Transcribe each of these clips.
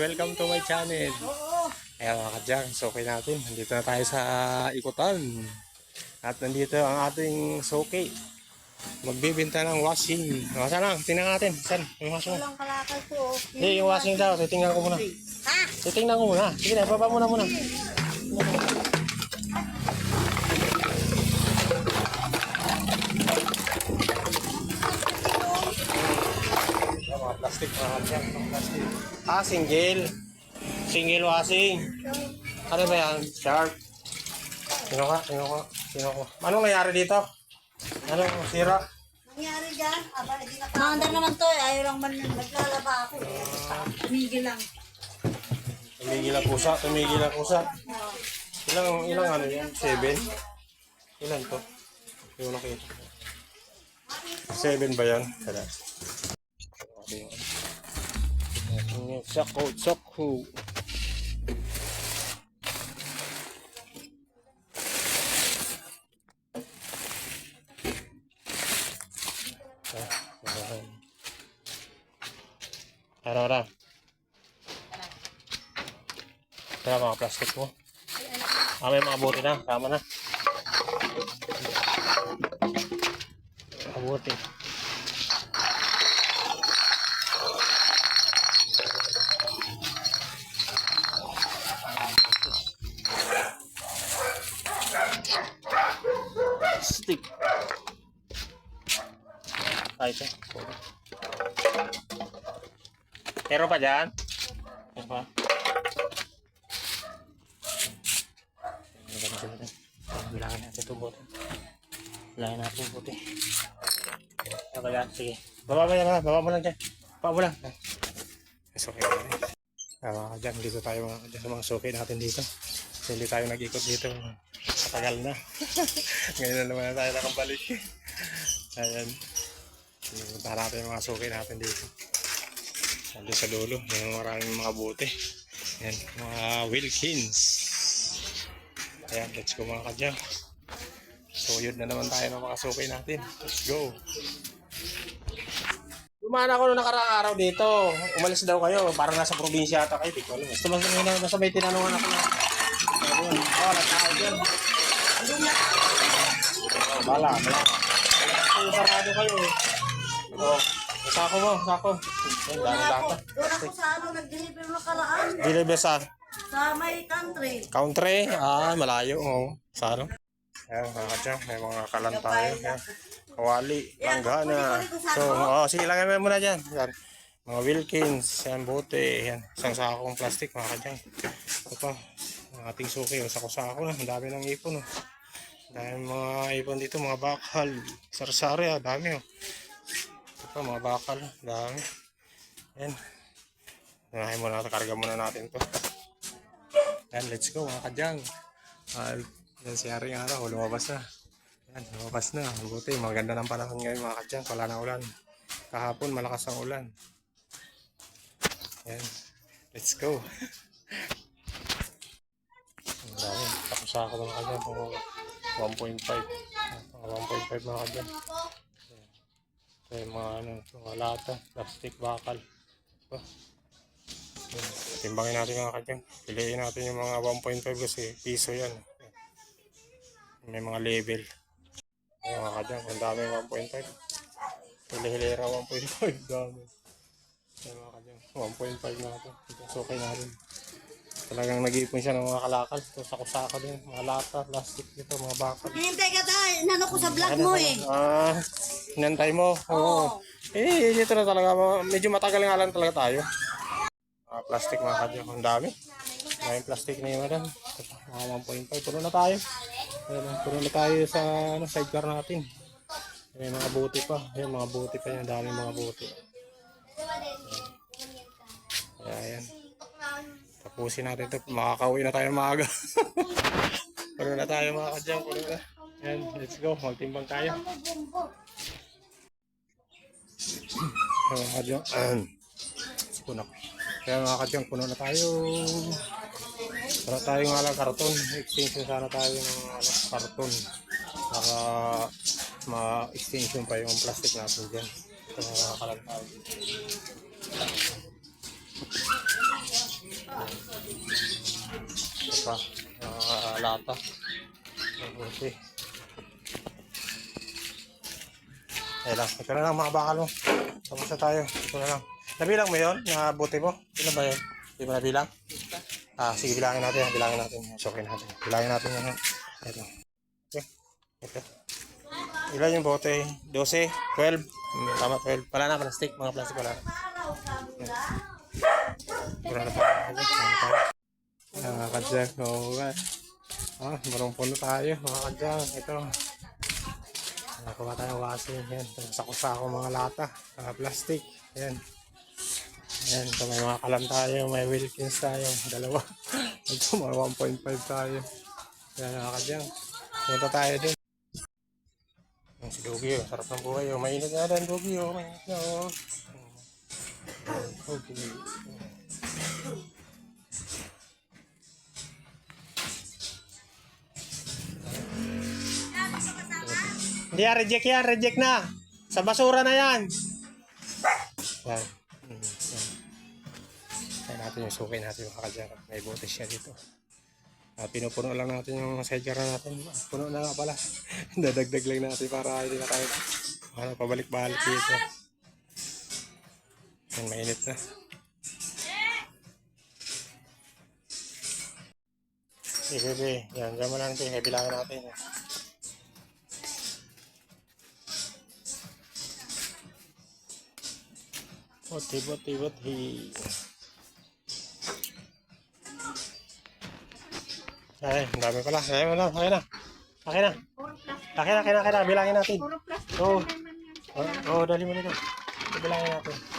Welcome to my channel. Ayan mga kadyang, so okay natin. Nandito na tayo sa ikutan. At nandito ang ating soke. Magbibinta ng washing. O, saan lang? Tingnan natin. Saan? Yung washing. Walang kalakal ko. Hindi, yung washing daw. Titingnan ko muna. Ha? Titingnan ko muna. Sige na, baba muna muna. Ah, single. Single washing. Ano ba yan? Sharp. Sino ka? Sino ka? Sino ko? Anong nangyari dito? Ano? Sira? Nangyari dyan? Aba, hindi na Maandar naman to eh. Ayaw lang man naglalaba ako eh. Tumigil lang. Tumigil ang pusa. Tumigil ang pusa. Ilang, ilang ano yan? Seven? Ilan to? Hindi ko nakita. Seven ba yan? Tara. Okay. Sako, sako. Ano na? Kaya mga plastic mo. Ah, may mga buti na. Tama na. Mabuti. Stick. Ay, ito. Pero pa dyan? Ano pa? Bilangin natin ito buti. Bilangin natin buti. Ba yan? Sige. Baba mo lang, baba mo lang dyan. Baba mo lang. Mas okay. Ah, dyan, dito tayo mga, dyan sa mga suki natin dito. Hindi tayo nag-ikot dito. Katagal na. Ngayon na naman na tayo nakabalik. Ayan. Punta natin yung mga suki natin dito. Nandun sa dulo, yung maraming mga bote. Ayan, mga Wilkins. Ayan, let's go mga kadya. So, yun na naman tayo ng mga suki natin. Let's go. Dumaan ako noong nakaraang araw dito. Umalis daw kayo. Parang nasa probinsya ata kayo. Di ko alam. Basta mas basta may tinanungan ako na. Ayun. Oh, nagtao dyan. Oh, bala, bala. Ay, sarado kayo eh. Oh, sako mo, sako. Ayun, dami data. Doon ako sa ano, nag-deliver karaan. Deliver sa Sa may country. country. Ah, malayo. Oh, sa ano? Ayan, mga kadya. May mga kalan tayo. Ayan. Kawali, langgana. So, oh, sige, lagay mo muna dyan. Yan. Mga Wilkins, yan, bote, yan. Isang sakong plastic, mga kadyang. Ito pa, ang ating suki, oh, sako-sako na. Ang dami ng ipon, oh. Dahil mga ipon dito, mga bakal, sarsari, ah, dami, oh. Ito mga bakal, dami. Yan. Unahin muna karga muna natin to. Yan, let's go, mga kadyang. Ah, yan si Haring Araw, lumabas na. Yan, lumabas na. Buti, maganda ng panahon ngayon mga kadyang. Wala na ulan. Kahapon, malakas ang ulan. Yan. Let's go. Ang dami. Tapos ako mga kadyang. Mga 1.5. Mga 1.5 mga kadyang. Yung mga, ano, mga lata, plastic, bakal. Yan. Timbangin natin mga kadyang. Piliin natin yung mga 1.5 kasi piso yan. May mga level. Yung mga kadyang, ang dami 1.5. Hili-hilera 1.5, dami. Yung mga kadyang, 1.5 na ito. Ito, okay natin. Talagang nag-iipon siya ng mga kalakal. Ito, sako-sako din. Mga lata, plastic dito, mga bakal. Hinintay ka tayo. Inano ko sa vlog mo eh. Ah, hinantay mo. Oo. Eh, dito na talaga. Medyo matagal nga lang talaga tayo. Ah, plastic mga kadyang, ang dami. Maraming plastic na yun. Madam. Mga 1.5. Puno na tayo. Ayan, puno na tayo sa ano, sidecar natin. May mga buti pa. Ayan, mga buti pa yan. Dami mga buti. Kaya yan. Tapusin natin ito. Makakauwi na tayo maaga. puno na tayo mga kadyang. Puno na. Ayan, let's go. Magtimbang tayo. Mga kadyang. Puno. Kaya mga kadyang, puno na tayo. Para tayo nga lang karton. Extension sana tayo ng ano, karton. Para ma-extension pa yung plastic natin dyan. Ito mga kalan tayo. Ito pa, mga lata. Mabuti. Ayan lang, ito na lang mga bakal mo. Tapos na tayo. Ito na lang. Nabilang mo yun? Na buti mo? Ilan ba yun? Hindi mo nabilang? Ah, sige, bilangin natin. Bilangin natin. Sokin natin. Bilangin natin yan. Ito. Okay. Ito. Ilan yung bote? 12? 12? Hmm, tama, 12. Wala na, plastic. Mga plastic wala na. Wala na pa. Mga kadyang. Nga. Ah, marong puno tayo. Mga kadyang. Ito. Nakuha tayo wasin. Yan. Sako-sako mga lata. Mga plastic. Yan. Yan. Ito may mga kalam tayo. May Wilkins tayo. Dalawa. Ito mga 1.5 tayo. Yan mga kadyang. Punta tayo dun. Yung si Dugi, oh. sarap ng buhay. Oh. Mainit nga rin, Dugi. Oh. Mainit na, oh. Okay. Hindi yan, reject yan, reject na. Sa basura na yan. Yan. Kaya natin yung sukay natin mga kadyar. May bote siya dito. Ah, pinupuno lang natin yung sidecar natin. Puno na nga pala. Dadagdag lang natin para hindi na tayo para pabalik-balik dito. Yan, mainit na. Sige. Yan, dyan mo lang ito. Bilangin natin. Buti, buti, buti. Ay, ang dami pala. Ay, wala. Akin na. Akin na. Akin na, akin na, akin na. Bilangin natin. Oo. Oo, oh, dali mo nito. Bilangin natin.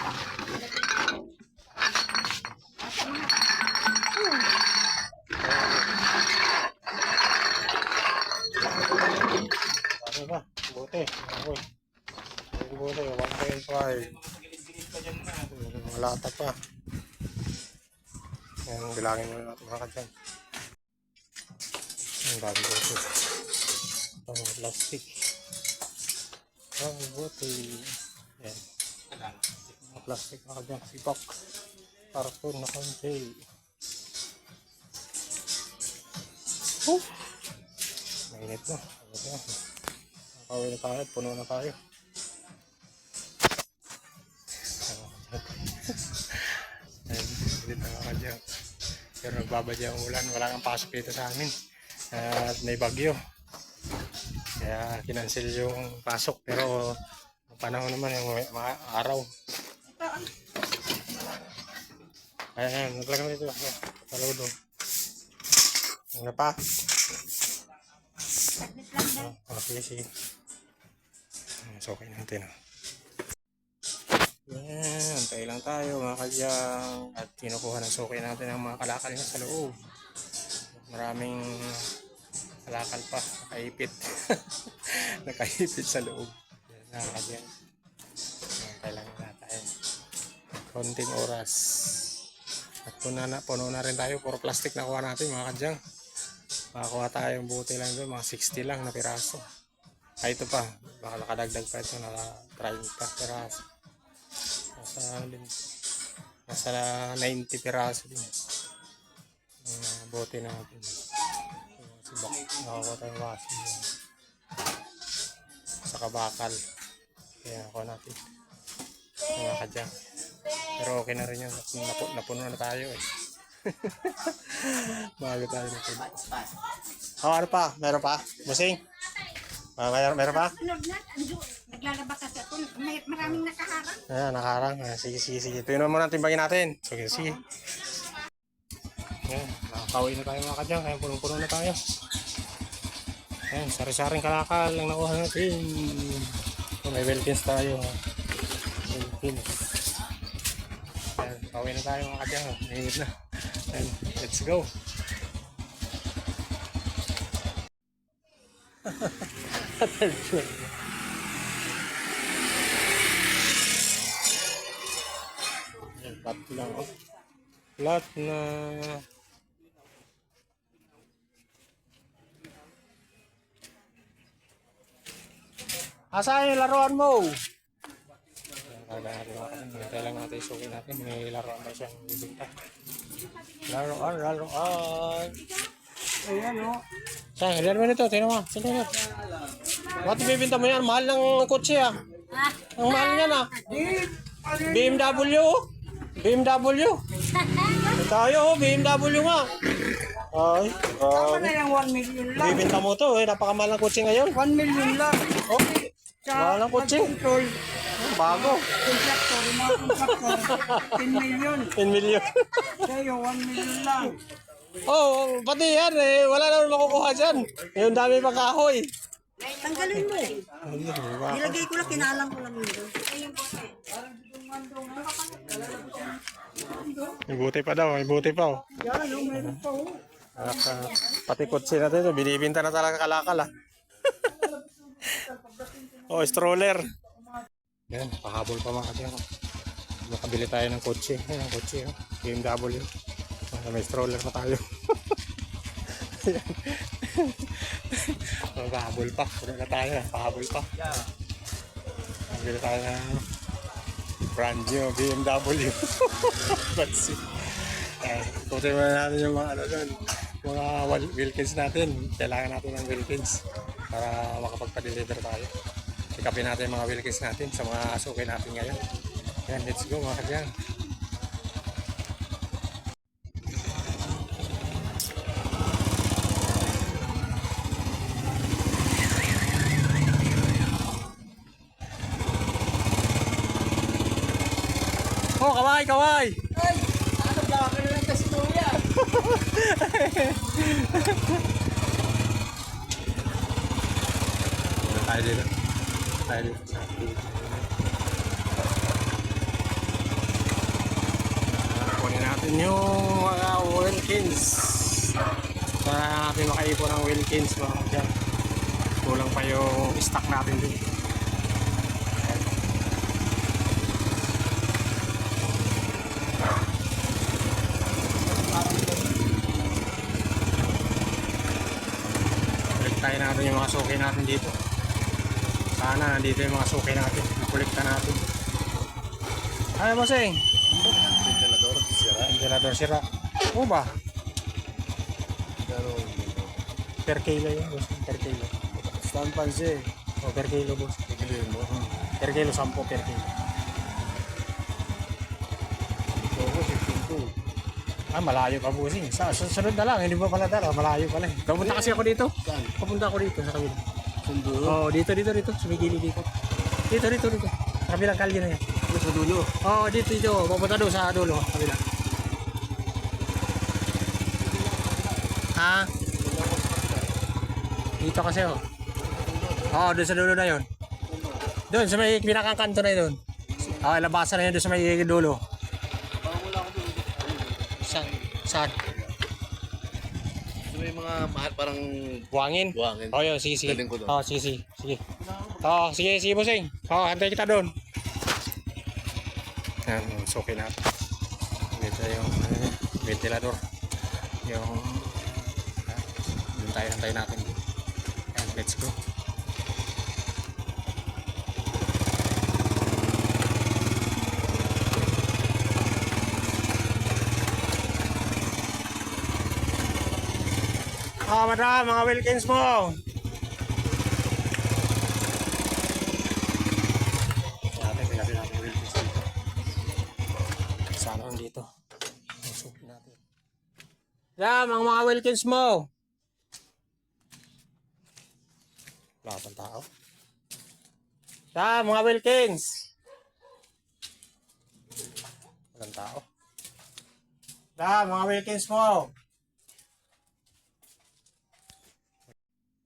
Lata pa. Yan, bilangin mo natin mga kadyan. Ang dami dito. Ito mga plastic. Ang buti. Yan. Mga plastic mga kadyan. Sipok. Karton na konti. Oh! Mainit na. Nakawin na tayo. Puno na tayo. Dyan. Pero nagbabadya ang ulan. Wala kang pasok dito sa amin. At may bagyo. Kaya kinansel yung pasok. Pero ang panahon naman yung mga araw. Ayan, naglaga mo dito. Paludo. Ano pa? Sige, sige. So, okay natin. Oh. Yan, antay lang tayo mga kadyang at kinukuha ng sukay natin ang mga kalakal niya sa loob. Maraming kalakal pa, nakaipit. nakaipit sa loob. Yan, mga kadyang. Antay lang natin. Konting oras. At puno na, puno na rin tayo. Puro plastic na kuha natin mga kadyang. Makakuha tayong buti lang doon, mga 60 lang na piraso. Ay, ito pa. Baka nakadagdag pa ito, naka 30 piraso. Nasa, ano din, nasa 90 piraso din. Ang uh, bote natin. Si Bak, nakakuha tayong wasin yan. Sa kabakal. Kaya ako natin. Mga kadyang. Pero okay na rin yun. Napu, napuno na tayo eh. Bago tayo napuno. Oh, ano pa? Meron pa? Busing? Ah, meron, meron pa? Na, ando, naglalaba kasi ako. May maraming nakaharang. Ayan, nakarang. Ayan, sige, sige, sige. Yun muna timbangin natin. Sige, sige. Ayan, nakakauwi na tayo mga kadyang. Ayan, punong-puno na tayo. Ayan, sari-saring kalakal lang nakuha natin. Oh, may Wilkins tayo. Wilkins. Ayan, pauwi na tayo mga kadyang. Nahingit na. Ayan, let's go. Attention. Flat lang oh. Flat na Asan yung laruan mo? Talaga natin isukin natin. May laruan ba siyang bibigta. Laruan, laruan. Ayan o. Saan, ilan mo nito? Tingnan mo. Tingnan mo. Bakit bibinta mo yan? Mahal ng kotse ah. Ah, Ang mahal niyan ah. BMW. BMW. Tayo, oh, BMW nga. Ay, tama na yung 1 million lang. Bibinta mo to eh. Napakamahal ng kotse ngayon. 1 million lang. Oh, Mahal ng kotse. control, bago. contractor, mga contractor, 10 million. 10 million. Sa'yo, 1 million lang. Oh, pati yan eh. Wala naman makukuha dyan. Yung dami pang kahoy. Tanggalin mo eh. Ay? Nilagay ko lang, kinalang ko lang yun. May buti pa daw, may buti pa oh. Yan, yung meron pa oh. Naka, pati kotse natin ito, binibinta na talaga kalakal ah. oh, stroller. Yan, pahabol pa mga katiyan. Makabili tayo ng kotse. Ayan, kotse. Oh. BMW. May stroller pa tayo. Pahabol pa. Puro na tayo. ah. Pahabol pa. Pabili tayo ng brand new BMW. See. Eh, tutin muna natin yung mga ano doon, mga Wilkins natin. Kailangan natin ng Wilkins para makapagpa-deliver tayo. Pick natin yung mga Wilkins natin sa mga suki natin ngayon. Yan, let's go mga kadyan. Oh, kaway, kaway! Ay, ano ba? Ano lang kasi kuya? Tayo dito. Tayo dito. Kunin natin yung mga Wilkins. Para natin makaipon ng Wilkins mga dyan. Kulang pa yung stock natin din. Kuliktahin natin yung mga suki natin dito. Sana nandito yung mga suki natin. Kulikta natin. Ano mo sing? Ventilador, sira. Ventilador sira. Oo ba? Pero, Per kilo yun. boss. Per kilo. stand pan siya eh. O per kilo boss. Pipiliin mo. Per kilo, 10 per kilo. So, ako, 15 Ah, malayo pa bossing. Sa susunod na lang, hindi ba pala dala? Malayo pala eh. Pupunta kasi ako dito. Saan? Pupunta ako dito sa kabila. Sundo. Oo, oh, dito, dito, dito. Gilid dito. Dito, dito, dito. Sa kabilang kalye na yan. Ano sa dulo? Oo, oh, dito, dito. Pupunta doon sa dulo. Kabila. Ha? Dito kasi oh. Oo, oh, doon sa dulo na yon. Doon, sa may pinakang kanto na yun. Oo, oh, labasan na yun doon sa may dulo. Saan? Saan? So, may mga mahal parang Buhangin? buhangin. Oo, yun. Sige, sige. Galing ko doon. Oo, sige, sige. Sige. Oo, sige, sige, bossing. Oo, hantay kita doon. Yan, suki natin. Dito yung ano, ventilador. Yung ah, doon tayo hantay natin. Yan, let's go. Ah, madam, mga Wilkins mo. Natin, natin natin Wilkins dito. Sana dito. Susukin natin. Yan, mga mga Wilkins mo. Pang tao. Yan, mga Wilkins. Walang tao. Yan, mga Wilkins mo.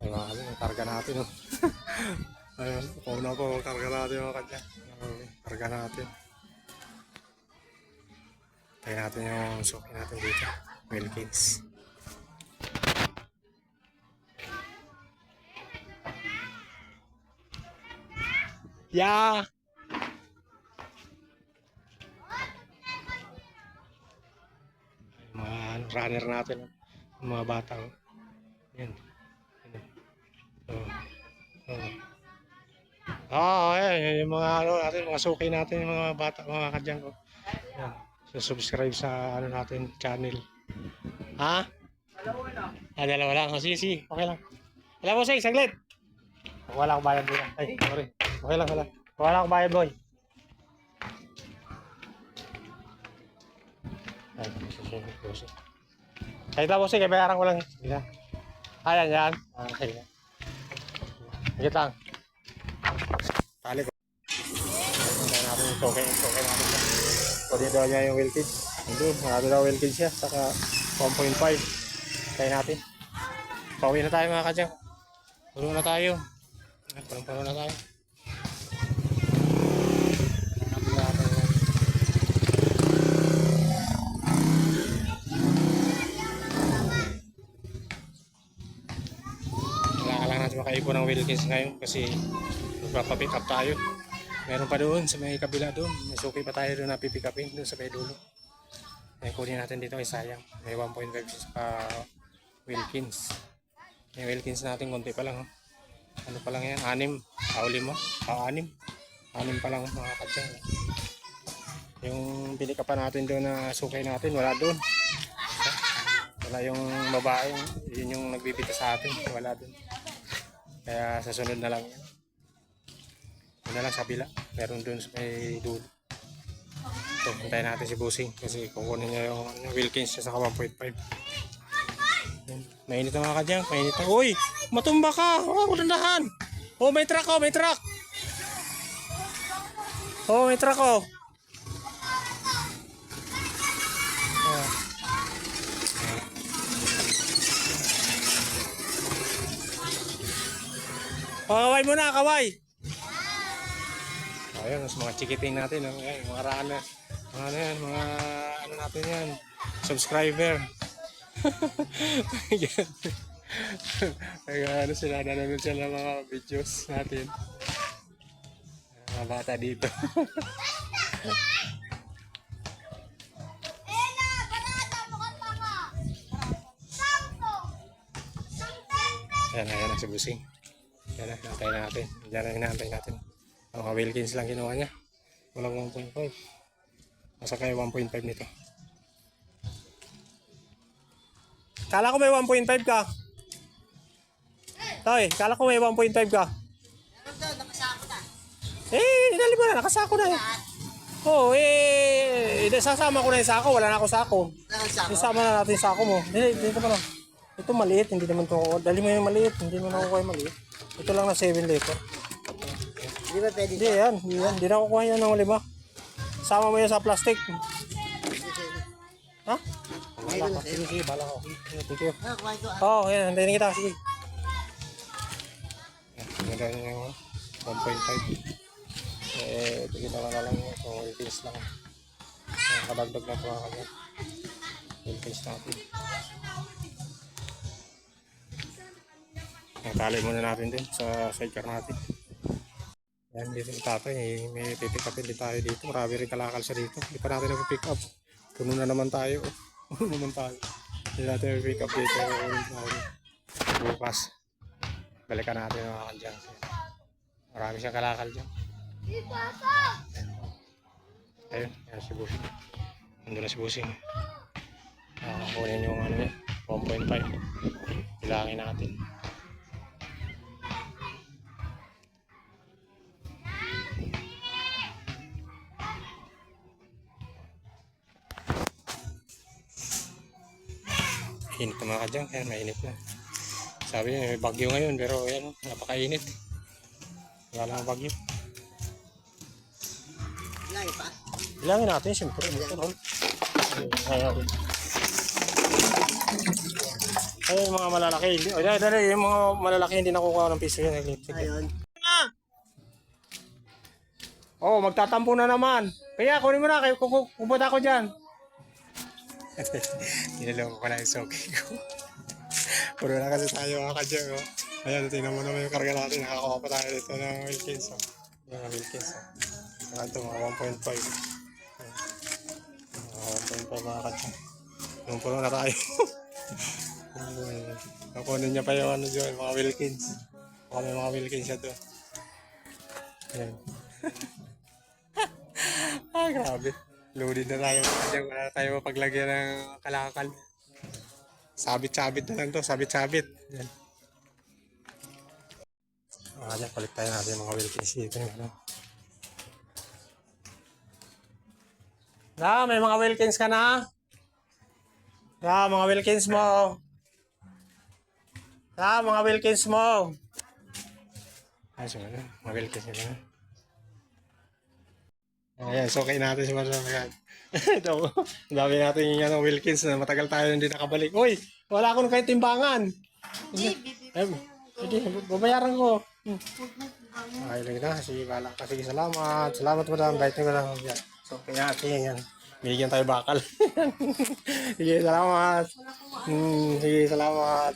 Kami, yung karga natin, oh. Ayun, pauna po, karga natin mga. Okay, karga natin. Tayo natin yung suki. Wilkins. Yeah! Mga runner natin, mga bata. oh. Yan. Oh. Oh. Oo, oh, ayan, yung mga ano natin, mga suki natin, yung mga bata, mga kadyang ko. Yan. So, subscribe sa ano natin, channel. Ha? Dalawa lang. Ah, dalawa lang. Oh, sige, sige. Okay lang. Alam mo, sige, saglit. Wala akong bayad boy. Ay, sorry. Okay lang, wala. Wala akong bayad boy. Ay, sige, sige. Kahit po, sige, bayaran ko lang. Sige. Ayan, yan. Okay. Sige lang. Tali ko. Hintayin natin yung. Yung token natin. Pwede daw niya yung Wilkins. Hindi, marami daw Wilkins siya. Saka 1.5. Tayo natin. Pauwi na tayo mga kadyang. Puno na tayo. Puno-puno na tayo. Ng Wilkins ngayon kasi magpapapick up tayo. Meron pa doon sa may kabila doon. May suki pa tayo doon na pipick upin doon sa may dulo. Ay kunin natin dito ay sayang. May 1.5 pa Wilkins. Yung Wilkins natin konti pa lang. Oh. Ano pa lang yan? Anim. Auli mo? Ah, anim. Anim pa lang mga kadyang. Yung pinika pa natin doon na sukay natin, wala doon. Wala yung babae, yun yung nagbibita sa atin, wala doon. Kaya sa sunod na lang yan. Na lang sa bila, meron doon sa may dulo. Ito, hintayin natin si Busing kasi kukunin niya yung Wilkins sa 1.5. Yan. Mainit na mga kadyang, mainit na. Uy, matumba ka! Oh, dandahan! Oh, may truck oh, may truck! Oh, may truck! Oh. Oh, kaway muna, kaway! Oh, yan, mas mga chikiting natin. Oh. Yan, mga rana. Mga ano yan, mga ano natin yan. Subscriber. yan. Kaya ano sila, nanonood sila ng mga videos natin. Mga bata dito. Samsung. Ayan, ayan ang si Busing. Yan na, hinantay natin. Diyan na hinantay natin. Mga Wilkins lang ginawa niya. Walang 1.5. Nasa kayo 1.5 nito. Kala ko may 1.5 ka. Toy, kala ko may 1.5 ka. Nakasako na. Eh, inali mo na, nakasako na eh. Oo, oh, eh, eh, sasama ko na yung sako, wala na ako sako. Isama na natin yung sako mo. Hindi, dito pa lang. Ito maliit, hindi naman to. Dali mo yung maliit, hindi mo nakukuha yung maliit. Ito lang na 7 liter. Di ba pwede Hindi yan, hindi yan. Hindi na kukuha yan ng lima. Sama mo yan sa plastic. Ha? Bala ko. Sige, sige, bala ko. Thank you. Ah. Oo, oh, yan. Hintayin kita. Sige. Ganda niya yung 1.5. Eh, ito ginawa na lang yun. So, Wilkins lang. Yan, kadagdag na ito kanya. Wilkins natin. Ang tali muna natin din sa sidecar natin. Yan, dito si tatay. eh, May pipick upin din tayo dito. Marami rin kalakal siya dito. Hindi pa natin na-pick up. Puno na naman tayo. Puno naman tayo. Hindi natin na-pick up dito. Bukas. Balikan natin ang mga kandyang. Marami siyang kalakal dyan. Ayun, yan si Busing. Nandun na si Busing. Nakakunin yung ano niya, 1.5. Bilangin natin. Mga kadyang, yan, mainit na. Sabi niya, may bagyo ngayon, pero yan, napakainit. Wala lang bagyo. Lagi pa. Bilangin natin, siyempre. Ay, mga malalaki. Hindi, oh, dali, dali, yung mga malalaki hindi nakukuha ng piso yun. Sige. Ayun. Oh, magtatampo na naman. Kaya kunin mo na, kayo kupunta ako dyan. Nilaloko ko na yung soki ko. Puro na kasi tayo mga kadyang. Oh. Ayan, tingnan mo naman yung karga natin. Nakakuha pa tayo dito ng Wilkins. Oh. Yung Wilkins. Oh. Ano ito, mga 1.5. Mga 1.5 mga kadyang. Nung puno na tayo. Nakunin niya pa yung ano dyan, mga Wilkins. Baka may mga Wilkins siya doon. Yan. ah, grabe. Loaded na tayo. Wala na tayo mapaglagyan ng kalakal. Sabit-sabit na lang to. Sabit-sabit. Yan. Ah, dyan, palit tayo natin mga Wilkins dito. Ano. Na, may mga Wilkins ka na? Na, mga Wilkins mo. Na, mga Wilkins mo. Ay, so, ano, mga Wilkins nila. Ayan, so kain natin si Marlon. Ayan. Ito, dami natin yung ano, Wilkins na matagal tayo hindi nakabalik. Uy, wala akong kahit timbangan. Ay, hindi, babayaran ko. Hmm. Ay, lang na. Sige, bala ka. Sige, salamat. Salamat, madam. Bait nyo lang. Yan. So, kaya natin yan. Bigyan tayo bakal. sige, salamat. Hmm, sige, salamat.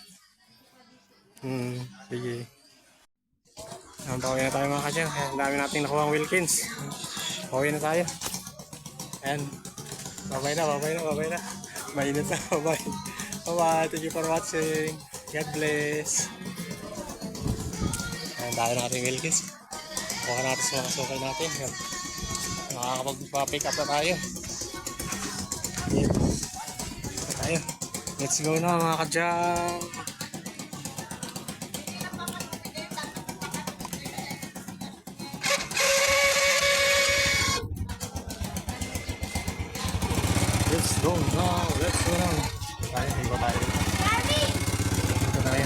Hmm, sige. Ang pauwi na tayo mga kasya. Ang dami nating nakuha ang Wilkins. Pauwi na tayo. Ayan. Babay na, babay na, babay na. Mainit na, babay. Bye-bye. Thank you for watching. God bless. Ayan, dahil na ating Wilkins. Kuha natin sa mga sukay natin. Ayan. Makakapag-pick up na tayo. Ayan. Tayo. Let's go na mga kadyang. Go now. Let's go now. Tayo, hindi ba tayo? Dito tayo.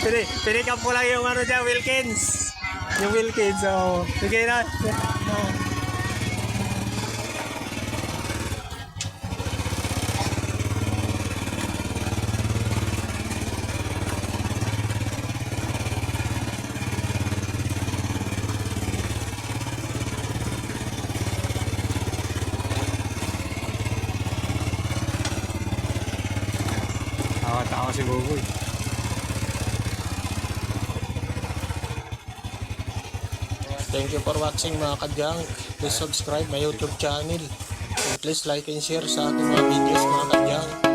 Pini, pinikap ko lang yung ano dyan, Wilkins. Yung Wilkins, so. Sige na. Oh. Buboy. Thank you for watching mga kadyang. Please subscribe my YouTube channel. And please like and share sa ating mga videos mga kadyang.